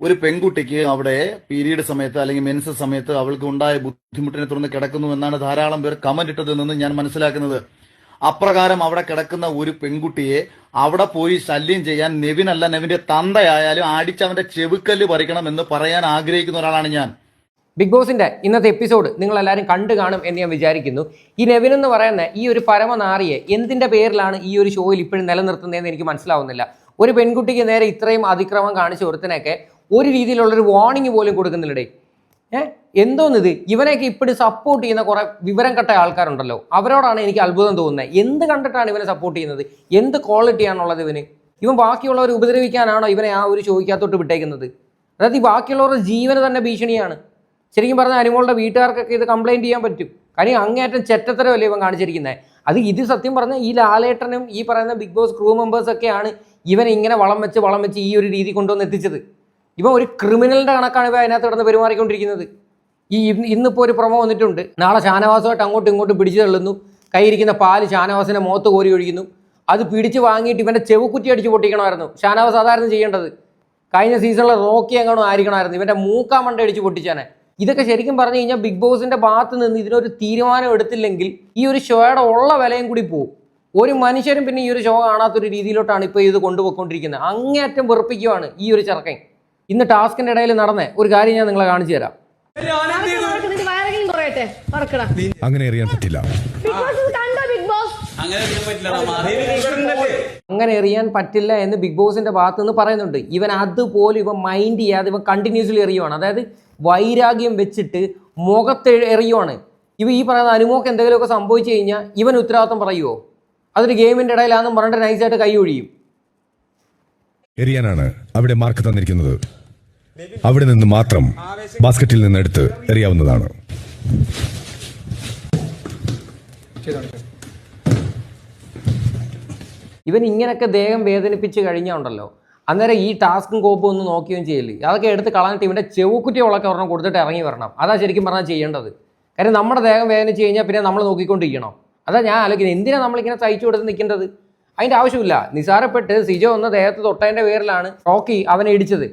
ഒരു പെൺകുട്ടിക്ക് അവിടെ പീരീഡ് സമയത്ത് അല്ലെങ്കിൽ മെൻസ് സമയത്ത് അവൾക്ക് ഉണ്ടായ ബുദ്ധിമുട്ടിനെ തുടർന്ന് കിടക്കുന്നു എന്നാണ് ധാരാളം പേർ കമന്റ് ഇട്ടതിൽ നിന്ന് ഞാൻ മനസ്സിലാക്കുന്നത്. അപ്രകാരം അവിടെ കിടക്കുന്ന ഒരു പെൺകുട്ടിയെ അവിടെ പോയി ശല്യം ചെയ്യാൻ നെവിനല്ല നെവിന്റെ തന്തയായാലും അടിച്ചവന്റെ ചെവിക്കല്ല് പറിക്കണം എന്ന് പറയാൻ ആഗ്രഹിക്കുന്ന ഒരാളാണ് ഞാൻ. ബിഗ് ബോസിന്റെ ഇന്നത്തെ എപ്പിസോഡ് നിങ്ങൾ എല്ലാവരും കണ്ടു കാണും എന്ന് ഞാൻ വിചാരിക്കുന്നു. ഈ നെവിൻ എന്ന് പറയുന്ന ഈ ഒരു പരമനാറിയെ എന്തിന്റെ പേരിലാണ് ഈ ഒരു ഷോയിൽ ഇപ്പോഴും നിലനിർത്തുന്നതെന്ന് എനിക്ക് മനസ്സിലാവുന്നില്ല. ഒരു പെൺകുട്ടിക്ക് നേരെ ഇത്രയും അതിക്രമം കാണിച്ച ഒരുത്തനൊക്കെ ഒരു രീതിയിലുള്ളൊരു വാർണിംഗ് പോലും കൊടുക്കുന്നില്ലടേ. ഏഹ് എന്തോന്നിത്? ഇവനെയൊക്കെ ഇപ്പോഴും സപ്പോർട്ട് ചെയ്യുന്ന കുറേ വിവരം കെട്ട ആൾക്കാരുണ്ടല്ലോ. അവരോടാണ് എനിക്ക് അത്ഭുതം തോന്നുന്നത് എന്ത് കണ്ടിട്ടാണ് ഇവനെ സപ്പോർട്ട് ചെയ്യുന്നത്? എന്ത് ക്വാളിറ്റി ആണുള്ളത് ഇവന്? ഇവൻ ബാക്കിയുള്ളവരെ ഉപദ്രവിക്കാനാണോ ഇവനെ ആ ഒരു ചോദിക്കാത്തോട്ട് വിട്ടേക്കുന്നത്? അതായത് ഈ ബാക്കിയുള്ളവരുടെ ജീവന് തന്നെ ഭീഷണിയാണ്. ശരിക്കും പറഞ്ഞാൽ അനുമോളുടെ വീട്ടുകാർക്കൊക്കെ ഇത് കംപ്ലൈന്റ് ചെയ്യാൻ പറ്റും. കാര്യം അങ്ങേറ്റം ചെറ്റത്തരമല്ലേ ഇവൻ കാണിച്ചിരിക്കുന്നത് അത് ഇത് സത്യം പറഞ്ഞാൽ ഈ ലാലേട്ടനും ഈ പറയുന്ന ബിഗ് ബോസ് ക്രൂ മെമ്പേഴ്സൊക്കെയാണ് ഇവനെ ഇങ്ങനെ വളം വെച്ച് വളം വെച്ച് ഈ ഒരു രീതി കൊണ്ടുവന്ന് എത്തിച്ചത്. ഇവൻ ഒരു ക്രിമിനലിന്റെ കണക്കാണ് ഇവ അതിനകത്ത് കിടന്ന് പെരുമാറിക്കൊണ്ടിരിക്കുന്നത്. ഈ ഇന്ന് ഇന്നിപ്പോൾ ഒരു പ്രമോ വന്നിട്ടുണ്ട്. നാളെ ഷാനവാസമായിട്ട് അങ്ങോട്ടും ഇങ്ങോട്ടും പിടിച്ചു തള്ളുന്നു. കൈയിരിക്കുന്ന പാൽ ഷാനവാസിനെ മുഖത്ത് കോരി ഒഴിക്കുന്നു. അത് പിടിച്ച് വാങ്ങിയിട്ട് ഇവന്റെ ചെവുക്കുറ്റി അടിച്ച് പൊട്ടിക്കണമായിരുന്നു. ഷാനവാസ് അതായിരുന്നു ചെയ്യേണ്ടത്. കഴിഞ്ഞ സീസണിലെ റോക്കി എങ്ങാണോ ആയിരിക്കണമായിരുന്നു. ഇവന്റെ മൂക്കാ മണ്ട അടിച്ച് പൊട്ടിച്ചാനെ. ഇതൊക്കെ ശരിക്കും പറഞ്ഞു കഴിഞ്ഞാൽ ബിഗ് ബോസിന്റെ ഭാഗത്ത് നിന്ന് ഇതിനൊരു തീരുമാനം എടുത്തില്ലെങ്കിൽ ഈ ഒരു ഷോയുടെ ഉള്ള വിലയും കൂടി പോകും ഒരു മനുഷ്യരും പിന്നെ ഈ ഒരു ഷോ കാണാത്തൊരു രീതിയിലോട്ടാണ് ഇപ്പോൾ ഇത് കൊണ്ടുപോയിക്കൊണ്ടിരിക്കുന്നത്. അങ്ങേയറ്റം വെറുപ്പിക്കുവാണ് ഈ ഒരു ചെറുക്കൻ. ഇന്ന് ടാസ്കിന്റെ ഇടയിൽ നടന്ന ഒരു കാര്യം ഞാൻ നിങ്ങളെ കാണിച്ചു തരാം. അങ്ങനെ അറിയാൻ പറ്റില്ല. അങ്ങനെ എറിയാൻ പറ്റില്ല എന്ന് ബിഗ് ബോസിന്റെ ഭാഗത്ത് നിന്ന് പറയുന്നുണ്ട്. ഇവൻ അതുപോലെ ഇവൻ മൈൻഡ് ചെയ്യാതെ ഇവൻ കണ്ടിന്യൂസ്ലി എറിയുവാണ്. അതായത് വൈരാഗ്യം വെച്ചിട്ട് മുഖത്ത് എറിയുവാണ്. ഇവ ഈ പറയുന്ന അനുമോക്ക് എന്തെങ്കിലുമൊക്കെ സംഭവിച്ചു കഴിഞ്ഞാൽ ഇവൻ ഉത്തരവാദിത്വം പറയുവോ? അതൊരു ഗെയിമിന്റെ ഇടയിലാണെന്ന് പറഞ്ഞിട്ട് നൈസായിട്ട് കൈ ഒഴിയും. എറിയാനാണ് അവിടെ മാർക്ക് തന്നിരിക്കുന്നത്. അവിടെ നിന്ന് മാത്രം ബാസ്ക്കറ്റിൽ നിന്ന് എടുത്ത് എറിയാവുന്നതാണ്. ഇവൻ ഇങ്ങനെയൊക്കെ ദേഹം വേദനിപ്പിച്ച് കഴിഞ്ഞാൽ ഉണ്ടല്ലോ അന്നേരം ഈ ടാസ്കും കോപ്പും ഒന്നും നോക്കുകയും ചെയ്യില്ല അതൊക്കെ എടുത്ത് കളഞ്ഞിട്ട് ഇവന്റെ ചെവുക്കുറ്റി ഉള്ളൊക്കെ ഒരെണ്ണം കൊടുത്തിട്ട് ഇറങ്ങി വരണം. അതാ ശരിക്കും പറഞ്ഞാൽ ചെയ്യേണ്ടത്. കാര്യം നമ്മുടെ ദേഹം വേദനിച്ച് കഴിഞ്ഞാൽ പിന്നെ നമ്മൾ നോക്കിക്കൊണ്ടിരിക്കണം. അതാ ഞാൻ ആലോചിക്കുന്നത്. എന്തിനാണ് നമ്മളിങ്ങനെ തയ്ച്ചു കൊടുത്ത് നിൽക്കേണ്ടത്? അതിന്റെ ആവശ്യമില്ല. നിസാരപ്പെട്ട് സിജോ ഒന്ന് ദേഹത്ത് തൊട്ടതിന്റെ പേരിലാണ് റോക്കി അവനെ ഇടിച്ചത്.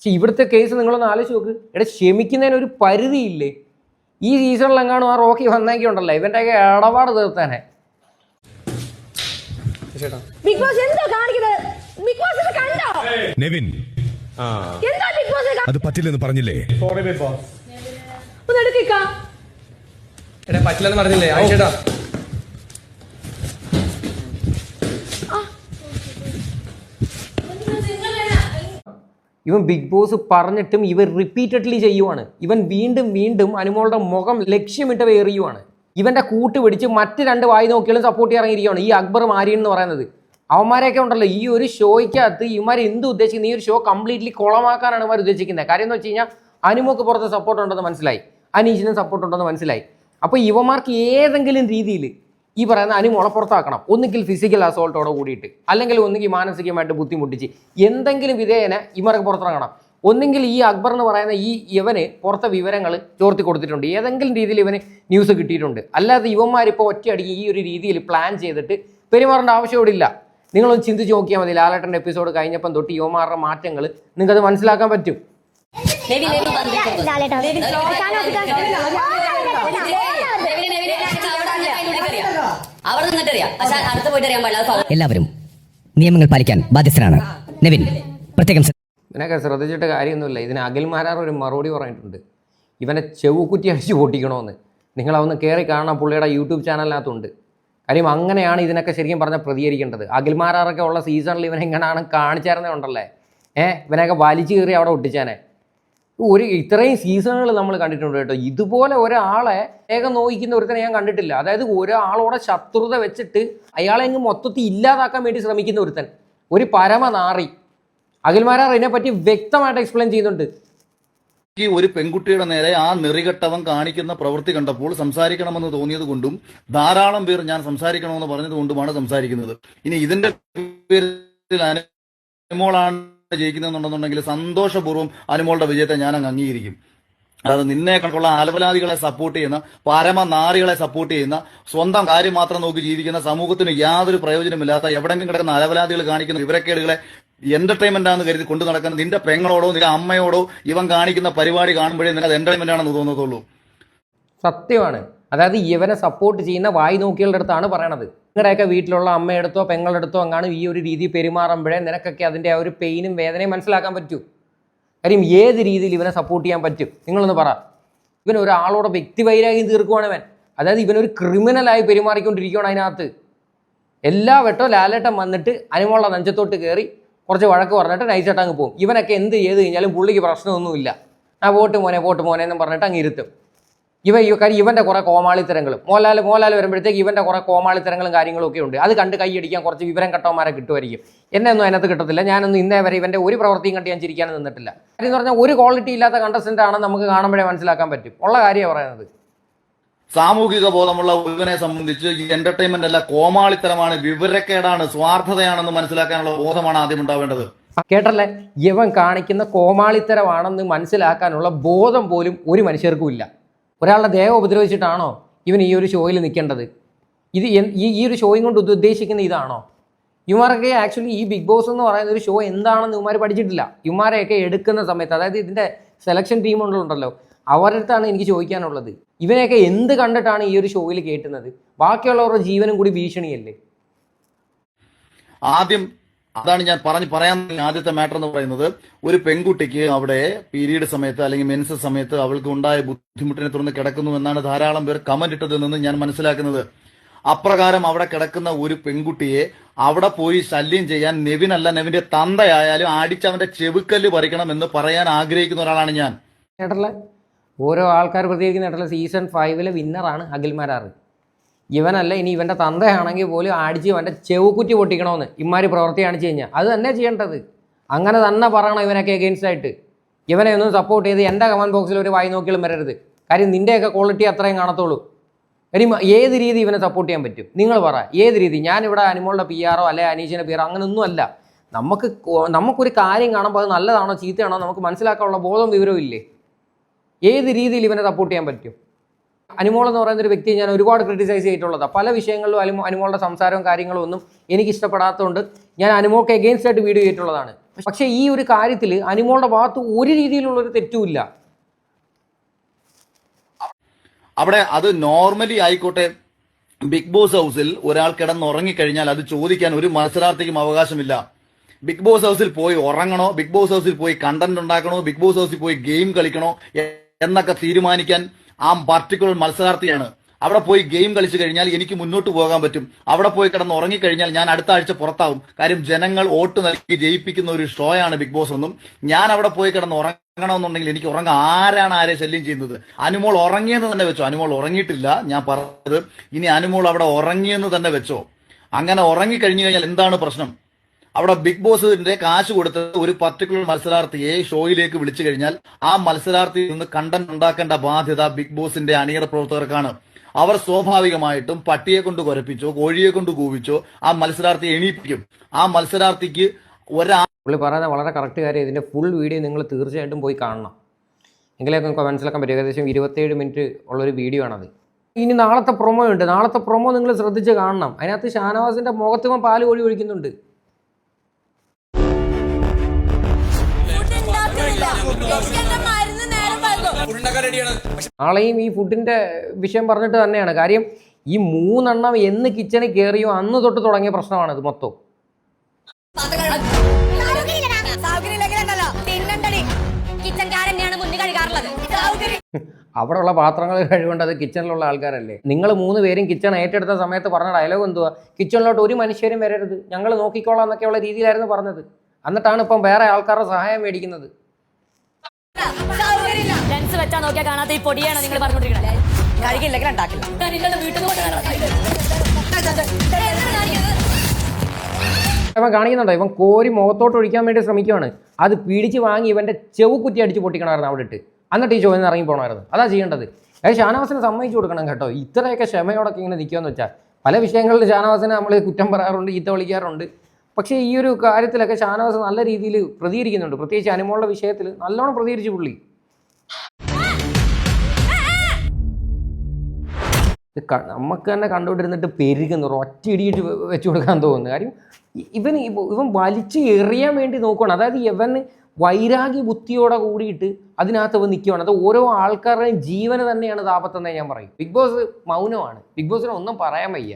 പക്ഷെ ഇവിടുത്തെ കേസ് നിങ്ങളൊന്ന് ആലോചിച്ച് നോക്ക്. എടാ ക്ഷമിക്കുന്നതിന് ഒരു പരിധിയില്ലേ? ഈ സീസണിലെങ്ങാനും ആ റോക്കി വന്നെങ്കിൽ ഉണ്ടല്ലോ ഇവന്റെയൊക്കെ ഇടപാട് തീർത്താനെ. ബിഗ് ബോസ് എന്താ കാണിക്കുന്നത്? ബിഗ് ബോസ് കണ്ടോ? നെവിൻ. എന്താ ബിഗ് ബോസ് അത് പറ്റില്ലെന്ന് പറഞ്ഞില്ലേ? സോറി ബിഗ് ബോസ് ഒന്ന് എടുക്കിക്കാ എടാ പറ്റില്ലെന്ന് പറഞ്ഞില്ലേ? ആയിഷേട്ടാ ഇവൻ ബിഗ് ബോസ് പറഞ്ഞിട്ടും ഇവർ റിപ്പീറ്റഡ്ലി ചെയ്യുവാണ്. ഇവൻ വീണ്ടും വീണ്ടും അനുമോളുടെ മുഖം ലക്ഷ്യമിട്ട് വേറിയുവാണ് ഇവന്റെ കൂട്ട് പിടിച്ച് മറ്റ് രണ്ട് വായി നോക്കിയാലും സപ്പോർട്ട് ചെയ്യാൻ ഈ അക്ബർ മാരി എന്ന് പറയുന്നത്. അവന്മാരെയൊക്കെ ഉണ്ടല്ലോ ഈ ഒരു ഷോയ്ക്കകത്ത് ഇവന്മാർ എന്ത് ഉദ്ദേശിക്കുന്നത് ഈ ഒരു ഷോ കംപ്ലീറ്റ്ലി കുളമാക്കാനാണ് ഇവർ ഉദ്ദേശിക്കുന്നത്. കാര്യം എന്ന് വെച്ച് കഴിഞ്ഞാൽ അനുമോക്ക് പുറത്ത് സപ്പോർട്ട് ഉണ്ടെന്ന് മനസ്സിലായി. അനീഷിനും സപ്പോർട്ട് ഉണ്ടെന്ന് മനസ്സിലായി. അപ്പോൾ ഇവന്മാർക്ക് ഏതെങ്കിലും രീതിയിൽ ഈ പറയുന്ന അനുമോളെ പുറത്താക്കണം ഒന്നുകിൽ ഫിസിക്കൽ അസോൾട്ടോടെ കൂടിയിട്ട് അല്ലെങ്കിൽ ഒന്നുകിൽ മാനസികമായിട്ട് ബുദ്ധിമുട്ടിച്ച് എന്തെങ്കിലും വിധേയനെ ഇവർക്ക് പുറത്തിറങ്ങണം ഒന്നെങ്കിൽ ഈ അക്ബർ എന്ന് പറയുന്ന ഈ ഇവന് പുറത്തെ വിവരങ്ങൾ ചോർത്തി കൊടുത്തിട്ടുണ്ട് ഏതെങ്കിലും രീതിയിൽ ഇവന് ന്യൂസ് കിട്ടിയിട്ടുണ്ട് അല്ലാതെ ഇവന്മാരിപ്പോൾ ഒറ്റയടിക്ക് ഈ ഒരു രീതിയിൽ പ്ലാൻ ചെയ്തിട്ട് പെരുമാറേണ്ട ആവശ്യമില്ല നിങ്ങളൊന്ന് ചിന്തിച്ച് നോക്കിയാൽ മതി ലാലേട്ടന്റെ എപ്പിസോഡ് കഴിഞ്ഞപ്പം തൊട്ട് യുവമാരുടെ മാറ്റങ്ങൾ നിങ്ങൾക്കത് മനസ്സിലാക്കാൻ പറ്റും അവിടെ നിന്നിട്ട് അറിയാം പക്ഷെ അടുത്ത് പോയിട്ട് അറിയാൻ പാടില്ല എല്ലാവരും നിയമങ്ങൾ പാലിക്കാൻ ബാധ്യസ്ഥനാണ് നെവിൻ പ്രത്യേകം ഇതിനൊക്കെ ശ്രദ്ധിച്ചിട്ട് കാര്യമൊന്നുമില്ല. ഇതിന് അഖിൽമാരാർ ഒരു മറുപടി പറഞ്ഞിട്ടുണ്ട്. ഇവനെ ചെവുക്കുറ്റി അടിച്ച് പൊട്ടിക്കണമെന്ന് നിങ്ങളതൊന്ന് കയറി കാണാൻ പുള്ളിയുടെ യൂട്യൂബ് ചാനലിനകത്തുണ്ട്. കാര്യം അങ്ങനെയാണ് ഇതിനൊക്കെ ശരിക്കും പറഞ്ഞാൽ പ്രതികരിക്കേണ്ടത്. അഖിൽമാരാറൊക്കെ ഉള്ള സീസണിൽ ഇവനെങ്ങനെയാണ് കാണിച്ചായിരുന്നേ ഉണ്ടല്ലേ? ഏഹ് ഇവനെയൊക്കെ വലിച്ചു കയറി അവിടെ ഒട്ടിച്ചാനെ. ഒരു ഇത്രയും സീസണുകൾ നമ്മൾ കണ്ടിട്ടുണ്ട് കേട്ടോ. ഇതുപോലെ ഒരാളെ വേഗം നോയിക്കുന്ന ഒരുത്തനെ ഞാൻ കണ്ടിട്ടില്ല. അതായത് ഒരാളോടെ ശത്രുത വെച്ചിട്ട് അയാളെ അങ്ങ് മൊത്തത്തിൽ ഇല്ലാതാക്കാൻ വേണ്ടി ശ്രമിക്കുന്ന ഒരുത്തൻ. ഒരു പരമനാറി. അഖിൽമാരാർ ഇതിനെപ്പറ്റി വ്യക്തമായിട്ട് എക്സ്പ്ലെയിൻ ചെയ്യുന്നുണ്ട്. ഈ ഒരു പെൺകുട്ടിയുടെ നേരെ ആ നെറികെട്ടവൻ കാണിക്കുന്ന പ്രവൃത്തി കണ്ടപ്പോൾ സംസാരിക്കണമെന്ന് തോന്നിയത് കൊണ്ടും ധാരാളം പേർ ഞാൻ സംസാരിക്കണമെന്ന് പറഞ്ഞത് കൊണ്ടുമാണ് സംസാരിക്കുന്നത്. ഇനി ഇതിന്റെ പേരിൽ അനുമോളാണ് ജയിക്കുന്നതെന്നുണ്ടെന്നുണ്ടെങ്കിൽ സന്തോഷപൂർവം അനുമോളുടെ വിജയത്തെ ഞാൻ അങ്ങ് അംഗീകരിക്കും. അതായത് നിന്നെ കണക്കുള്ള ആലപലാദികളെ സപ്പോർട്ട് ചെയ്യുന്ന പരമനാരികളെ സപ്പോർട്ട് ചെയ്യുന്ന സ്വന്തം കാര്യം മാത്രം നോക്കി ജീവിക്കുന്ന സമൂഹത്തിന് യാതൊരു പ്രയോജനമില്ലാത്ത എവിടെങ്കിലും കിടക്കുന്ന ആലപലാദികൾ കാണിക്കുന്ന വിവരക്കേടുകളെ എന്റർടൈൻമെന്റ് ആണെന്ന് കരുതി കൊണ്ടു നടക്കുന്ന നിന്റെ പെങ്ങളോടോ നിന്റെ അമ്മയോടോ ഇവൻ കാണിക്കുന്ന പരിപാടി കാണുമ്പോഴേ നിനക്ക് എന്റർടൈൻമെന്റ് ആണെന്ന് തോന്നത്തുള്ളൂ. സത്യമാണ്. അതായത് ഇവനെ സപ്പോർട്ട് ചെയ്യുന്ന വായി നോക്കികളുടെ അടുത്താണ് പറയണത്. നിങ്ങളുടെയൊക്കെ വീട്ടിലുള്ള അമ്മയെടുത്തോ പെങ്ങളെടുത്തോ അങ്ങാണ് ഈ ഒരു രീതി പെരുമാറുമ്പോഴേ നിനക്കൊക്കെ അതിന്റെ ആ ഒരു പെയിനും വേദനയും മനസ്സിലാക്കാൻ പറ്റൂ. കാര്യം ഏത് രീതിയിൽ ഇവനെ സപ്പോർട്ട് ചെയ്യാൻ പറ്റും? നിങ്ങളൊന്ന് പറ. ഇവൻ ഒരാളോട് വ്യക്തിവൈരാഗ്യം തീർക്കുവാണ് ഇവൻ. അതായത് ഇവനൊരു ക്രിമിനലായി പെരുമാറിക്കൊണ്ടിരിക്കുകയാണ് അതിനകത്ത്. എല്ലാ വെട്ടോ ലാലേട്ടം വന്നിട്ട് അനുമുള്ള നെഞ്ചത്തോട്ട് കയറി കുറച്ച് വഴക്ക് പറഞ്ഞിട്ട് നൈസായിട്ട് അങ്ങ് പോകും ഇവനൊക്കെ എന്ത് ചെയ്ത് കഴിഞ്ഞാലും പുള്ളിക്ക് പ്രശ്നമൊന്നുമില്ല. ആ വോട്ട് മോനെ വോട്ട് മോനെ എന്നും പറഞ്ഞിട്ട് അങ്ങ് ഇരുത്തും. ഇവ കാര്യം ഇവന്റെ കുറേ കോമാളിത്തരങ്ങളും മോലാൽ മോലാൽ വരുമ്പോഴത്തേക്ക് ഇവന്റെ കുറേ കോമാളിത്തരങ്ങളും കാര്യങ്ങളും ഒക്കെ ഉണ്ട്. അത് കണ്ട് കൈയടിക്കാൻ കുറച്ച് വിവരം കട്ടവന്മാരെ കിട്ടുമായിരിക്കും. എന്നെ ഒന്നും അതിനകത്ത് കിട്ടത്തില്ല. ഞാനൊന്നും ഇന്നേ വരെ ഇവന്റെ ഒരു പ്രവൃത്തിയും കണ്ട് ഞാൻ ചിരിക്കാൻ നിന്നിട്ടില്ല. കാര്യം എന്ന് പറഞ്ഞാൽ ഒരു ക്വാളിറ്റി ഇല്ലാത്ത കണ്ടസ്റ്റന്റ് ആണ് നമുക്ക് കാണുമ്പോഴേ മനസ്സിലാക്കാൻ പറ്റും. ഉള്ള കാര്യമാണ് പറയുന്നത്. സാമൂഹിക ബോധമുള്ള ഒരുവനെ സംബന്ധിച്ച് ഈ എന്റർടൈൻമെന്റ് അല്ല കോമാളിത്തരമാണ് വിവരക്കേടാണ് സ്വാർത്ഥതയാണെന്ന് മനസ്സിലാക്കാനുള്ള ബോധമാണ് ആദ്യം ഉണ്ടാവേണ്ടത്. കേട്ടല്ലേ? ഇവൻ കാണിക്കുന്ന കോമാളിത്തരമാണെന്ന് മനസ്സിലാക്കാനുള്ള ബോധം പോലും ഒരു മനുഷ്യർക്കും ഇല്ല. ഒരാളുടെ ദേഹം ഉപദ്രവിച്ചിട്ടാണോ ഇവൻ ഈ ഒരു ഷോയിൽ നിൽക്കേണ്ടത്? ഇത് ഈ ഈ ഒരു ഷോയും കൊണ്ട് ഉദ്ദേശിക്കുന്ന ഇതാണോ? ഇവന്മാരൊക്കെ ആക്ച്വലി ഈ ബിഗ് ബോസ് എന്ന് പറയുന്ന ഒരു ഷോ എന്താണെന്ന് ഇവന്മാർ പഠിച്ചിട്ടില്ല. ഇവന്മാരെയൊക്കെ എടുക്കുന്ന സമയത്ത് അതായത് ഇതിന്റെ സെലക്ഷൻ ടീമുണ്ടല്ലോ അവരുടെ അടുത്താണ് എനിക്ക് ചോദിക്കാനുള്ളത്. ഇവനെയൊക്കെ എന്ത് കണ്ടിട്ടാണ് ഈ ഒരു ഷോയിൽ കേട്ടുന്നത്? ബാക്കിയുള്ളവരുടെ ജീവനും കൂടി ഭീഷണിയല്ലേ? ആദ്യം അതാണ് ഞാൻ പറഞ്ഞ് പറയാൻ ആദ്യത്തെ മാറ്റർ എന്ന് പറയുന്നത്. ഒരു പെൺകുട്ടിക്ക് അവിടെ പീരീഡ് സമയത്ത് അല്ലെങ്കിൽ മെൻസ് സമയത്ത് അവൾക്ക് ഉണ്ടായ ബുദ്ധിമുട്ടിനെ തുടർന്ന് കിടക്കുന്നു എന്നാണ് ധാരാളം പേർ കമന്റ് ഇട്ടതിൽ നിന്ന് ഞാൻ മനസ്സിലാക്കുന്നത്. അപ്രകാരം അവിടെ കിടക്കുന്ന ഒരു പെൺകുട്ടിയെ അവിടെ പോയി ശല്യം ചെയ്യാൻ നെവിനല്ല നെവിന്റെ തന്തയായാലും അടിച്ചവന്റെ ചെവിക്കല്ല് പറിക്കണം എന്ന് പറയാൻ ആഗ്രഹിക്കുന്ന ഒരാളാണ് ഞാൻ. ഓരോ ആൾക്കാർ പ്രതികരിക്കുന്ന സീസൺ ഫൈവിലെ വിന്നറാണ് അഖിൽമാരാറ് ഇവനല്ല ഇനി ഇവന്റെ തന്തയാണെങ്കിൽ പോലും അടിച്ച് ഇവന്റെ ചെവുക്കുറ്റി പൊട്ടിക്കണമെന്ന് ഇമാരി പ്രവൃത്തി കാണിച്ചു കഴിഞ്ഞാൽ അത് തന്നെ ചെയ്യേണ്ടത്. അങ്ങനെ തന്നെ പറയണം ഇവനൊക്കെ എഗെയിൻസ്റ്റ് ആയിട്ട്. ഇവനെ ഒന്നും സപ്പോർട്ട് ചെയ്ത് എന്റെ കമന്റ് ബോക്സിൽ ഒരു വായി നോക്കിയാലും വരരുത്. കാര്യം നിന്റെയൊക്കെ ക്വാളിറ്റി അത്രയും കാണത്തുള്ളൂ. ഇനി ഏത് രീതി ഇവനെ സപ്പോർട്ട് ചെയ്യാൻ പറ്റും? നിങ്ങൾ പറ. ഏത് രീതി? ഞാനിവിടെ അനിമോളുടെ പി ആറോ അല്ലെ അനീഷിന്റെ പി ആറോ അങ്ങനെയൊന്നും അല്ല. നമുക്ക് നമുക്കൊരു കാര്യം കാണുമ്പോൾ അത് നല്ലതാണോ ചീത്തയാണോ നമുക്ക് മനസ്സിലാക്കാനുള്ള ബോധം വിവരവും ഇല്ലേ? ഏത് രീതിയിൽ ഇവനെ സപ്പോർട്ട് ചെയ്യാൻ പറ്റും? അനുമോൾ എന്ന് പറയുന്ന ഒരു വ്യക്തിയെ ഞാൻ ഒരുപാട് ക്രിറ്റിസൈസ് ചെയ്തിട്ടുള്ളതാണ് പല വിഷയങ്ങളിലും അനു അനുമോളുടെ സംസാരവും കാര്യങ്ങളും ഒന്നും എനിക്ക് ഇഷ്ടപ്പെടാത്തതുകൊണ്ട് ഞാൻ അനുമോൾക്ക് എഗെയിൻസ്റ്റ് ആയിട്ട് വീഡിയോ ചെയ്തിട്ടുള്ളതാണ്. പക്ഷേ ഈ ഒരു കാര്യത്തിൽ അനുമോളുടെ ഭാഗത്ത് ഒരു രീതിയിലുള്ള ഒരു തെറ്റുമില്ല അവിടെ അത് നോർമലി ആയിക്കോട്ടെ ബിഗ് ബോസ് ഹൗസിൽ ഒരാൾ കിടന്നുറങ്ങിക്കഴിഞ്ഞാൽ അത് ചോദിക്കാൻ ഒരു മത്സരാർത്ഥിക്കും അവകാശമില്ല. ബിഗ് ബോസ് ഹൗസിൽ പോയി ഉറങ്ങണോ? ബിഗ് ബോസ് ഹൗസിൽ പോയി കണ്ടന്റ് ഉണ്ടാക്കണോ? ബിഗ് ബോസ് ഹൗസിൽ പോയി ഗെയിം കളിക്കണോ? എന്നൊക്കെ തീരുമാനിക്കാൻ ആ പർട്ടിക്കുലർ മത്സരാർത്ഥിയാണ്. അവിടെ പോയി ഗെയിം കളിച്ചു കഴിഞ്ഞാൽ എനിക്ക് മുന്നോട്ട് പോകാൻ പറ്റും. അവിടെ പോയി കിടന്ന് ഉറങ്ങിക്കഴിഞ്ഞാൽ ഞാൻ അടുത്ത ആഴ്ച പുറത്താവും. കാര്യം ജനങ്ങൾ വോട്ട് നൽകി ജയിപ്പിക്കുന്ന ഒരു ഷോയാണ് ബിഗ് ബോസ് ഒന്നും ഞാൻ അവിടെ പോയി കിടന്ന് ഉറങ്ങണമെന്നുണ്ടെങ്കിൽ എനിക്ക് ഉറങ്ങാൻ ആരാണ് ആരെ ശല്യം ചെയ്യുന്നത്? അനുമോൾ ഉറങ്ങിയെന്ന് തന്നെ വെച്ചോ? അനുമോൾ ഉറങ്ങിയിട്ടില്ല ഞാൻ പറഞ്ഞത്. ഇനി അനുമോൾ അവിടെ ഉറങ്ങിയെന്ന് തന്നെ വെച്ചോ? അങ്ങനെ ഉറങ്ങി കഴിഞ്ഞു കഴിഞ്ഞാൽ എന്താണ് പ്രശ്നം? അവിടെ ബിഗ് ബോസിന്റെ കാശ് കൊടുത്ത് ഒരു പർട്ടിക്കുലർ മത്സരാർത്ഥിയെ ഷോയിലേക്ക് വിളിച്ചു കഴിഞ്ഞാൽ ആ മത്സരാർത്ഥിയിൽ നിന്ന് കണ്ടന്റ് ഉണ്ടാക്കേണ്ട ബാധ്യത ബിഗ് ബോസിന്റെ അണിയറ പ്രവർത്തകർക്കാണ്. അവർ സ്വാഭാവികമായിട്ടും പട്ടിയെ കൊണ്ട് കുരപ്പിച്ചോ കോഴിയെ കൊണ്ട് കൂവിച്ചോ ആ മത്സരാർത്ഥിയെ എണീപ്പിക്കും. ആ മത്സരാർത്ഥിക്ക് ഒരാ പുള്ളി പറയുന്ന വളരെ കറക്റ്റ് കാര്യം. ഇതിന്റെ ഫുൾ വീഡിയോ നിങ്ങൾ തീർച്ചയായിട്ടും പോയി കാണണം. എങ്കിലേ മനസ്സിലാക്കാൻ പറ്റും. ഏകദേശം ഇരുപത്തേഴ് മിനിറ്റ് ഉള്ളൊരു വീഡിയോ ആണത്. ഇനി നാളത്തെ പ്രൊമോ ഉണ്ട്. നാളത്തെ പ്രൊമോ നിങ്ങൾ ശ്രദ്ധിച്ച് കാണണം. അതിനകത്ത് ഷാനവാസിന്റെ മുഖത്തുമ്പോൾ പാൽ കോഴി ഒഴിക്കുന്നുണ്ട്. നാളെയും ഈ ഫുഡിന്റെ വിഷയം പറഞ്ഞിട്ട് തന്നെയാണ്. കാര്യം ഈ മൂന്നെണ്ണം എന്ന് കിച്ചണിൽ കയറിയോ അന്ന് തൊട്ട് തുടങ്ങിയ പ്രശ്നമാണ് ഇത് മൊത്തം. അവിടെയുള്ള പാത്രങ്ങൾ കഴിവേണ്ടത് കിച്ചണിലുള്ള ആൾക്കാരല്ലേ? നിങ്ങൾ മൂന്ന് പേരും കിച്ചൺ ഏറ്റെടുത്ത സമയത്ത് പറഞ്ഞ ഡയലോഗ് എന്തുവാ? കിച്ചണിലോട്ട് ഒരു മനുഷ്യരും വരരുത്. ഞങ്ങൾ നോക്കിക്കോളാം എന്നൊക്കെയുള്ള രീതിയിലായിരുന്നു പറഞ്ഞത്. എന്നിട്ടാണ് ഇപ്പം വേറെ ആൾക്കാരുടെ സഹായം മേടിക്കുന്നത്. ലെൻസ് വെച്ചാൽ നോക്കിയാൽ കാണാത്ത ഈ പൊടിയാണ് നിങ്ങൾ പറഞ്ഞുകൊണ്ടിരിക്കുന്നത്. കഴിക്കില്ലെങ്കിൽ ഉണ്ടാക്കില്ല. നിങ്ങളുടെ വീട്ടിൽ ഇവൻ കാണിക്കുന്നുണ്ടോ? ഇവൻ കോരി മുഖത്തോട്ട് ഒഴിക്കാൻ വേണ്ടി ശ്രമിക്കുവാണ്. അത് പിടിച്ച് വാങ്ങി ഇവന്റെ ചെവ് കുത്തി അടിച്ച് പൊട്ടിക്കണമായിരുന്നു അവിടെ ഇട്ട്. എന്നിട്ട് ഈ ചോദ്യം ഇറങ്ങി പോകണമായിരുന്നു അതാ ചെയ്യേണ്ടത്. അത് ഷാനവാസിനെ സമ്മതിച്ചു കൊടുക്കണം കേട്ടോ. ഇത്രയൊക്കെ ക്ഷമയോടൊക്കെ ഇങ്ങനെ നിൽക്കുകയെന്ന് വെച്ചാൽ പല വിഷയങ്ങളിൽ ഷാനവാസിനെ നമ്മൾ കുറ്റം പറയാറുണ്ട് ഈത്ത വിളിക്കാറുണ്ട്. പക്ഷേ ഈ ഒരു കാര്യത്തിലൊക്കെ ഷാനവാസ് നല്ല രീതിയിൽ പ്രതികരിക്കുന്നുണ്ട്. പ്രത്യേകിച്ച് അനുമോളുടെ വിഷയത്തിൽ നല്ലോണം പ്രതികരിച്ചു പുള്ളി. ഇത് നമുക്ക് തന്നെ കണ്ടുകൊണ്ടിരുന്നിട്ട് പെരുകുന്നു ഒറ്റ ഇടിയിട്ട് വെച്ച് കൊടുക്കാൻ തോന്നുന്നു. കാര്യം ഇവൻ ഇവൻ വലിച്ച് എറിയാൻ വേണ്ടി നോക്കുകയാണ് അതായത് ഇവന് വൈരാഗ്യ ബുദ്ധിയോടെ കൂടിയിട്ട് അതിനകത്ത് ഇവൻ നിൽക്കുകയാണ് അത് ഓരോ ആൾക്കാരുടെയും ജീവന് തന്നെയാണ് താപത്തെന്നേ ഞാൻ പറയും. Big boss മൗനമാണ്. ബിഗ് ബോസിന് ഒന്നും പറയാൻ വയ്യ.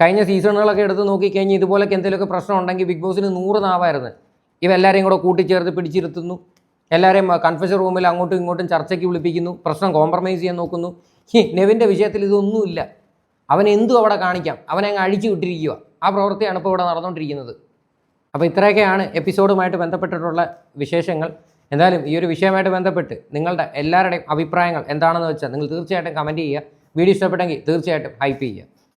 കഴിഞ്ഞ സീസണുകളൊക്കെ എടുത്ത് നോക്കിക്കഴിഞ്ഞാൽ ഇതുപോലൊക്കെ എന്തെങ്കിലുമൊക്കെ പ്രശ്നം ഉണ്ടെങ്കിൽ ബിഗ് ബോസിന് നൂറ് നാവായിരുന്നു. ഇവെല്ലാവരെയും കൂടെ കൂട്ടിച്ചേർത്ത് പിടിച്ചിരുത്തുന്നു. എല്ലാവരെയും കൺഫ്യൂഷൻ റൂമിൽ അങ്ങോട്ടും ഇങ്ങോട്ടും ചർച്ചയ്ക്ക് വിളിപ്പിക്കുന്നു. പ്രശ്നം കോംപ്രമൈസ് ചെയ്യാൻ നോക്കുന്നു. നെവിന്റെ വിഷയത്തിൽ ഇതൊന്നുമില്ല. അവൻ എന്തും അവിടെ കാണിക്കാം? അവനെ അങ്ങ് അഴിച്ചു വിട്ടിരിക്കുക ആ പ്രവൃത്തിയാണ് ഇപ്പോൾ ഇവിടെ നടന്നുകൊണ്ടിരിക്കുന്നത്. അപ്പോൾ ഇത്രയൊക്കെയാണ് എപ്പിസോഡുമായിട്ട് ബന്ധപ്പെട്ടിട്ടുള്ള വിശേഷങ്ങൾ. എന്തായാലും ഈ ഒരു വിഷയമായിട്ട് ബന്ധപ്പെട്ട് നിങ്ങളുടെ എല്ലാവരുടെയും അഭിപ്രായങ്ങൾ എന്താണെന്ന് വെച്ചാൽ നിങ്ങൾ തീർച്ചയായിട്ടും കമന്റ് ചെയ്യുക. വീഡിയോ ഇഷ്ടപ്പെട്ടെങ്കിൽ തീർച്ചയായിട്ടും ഹൈപ്പ് ചെയ്യുക.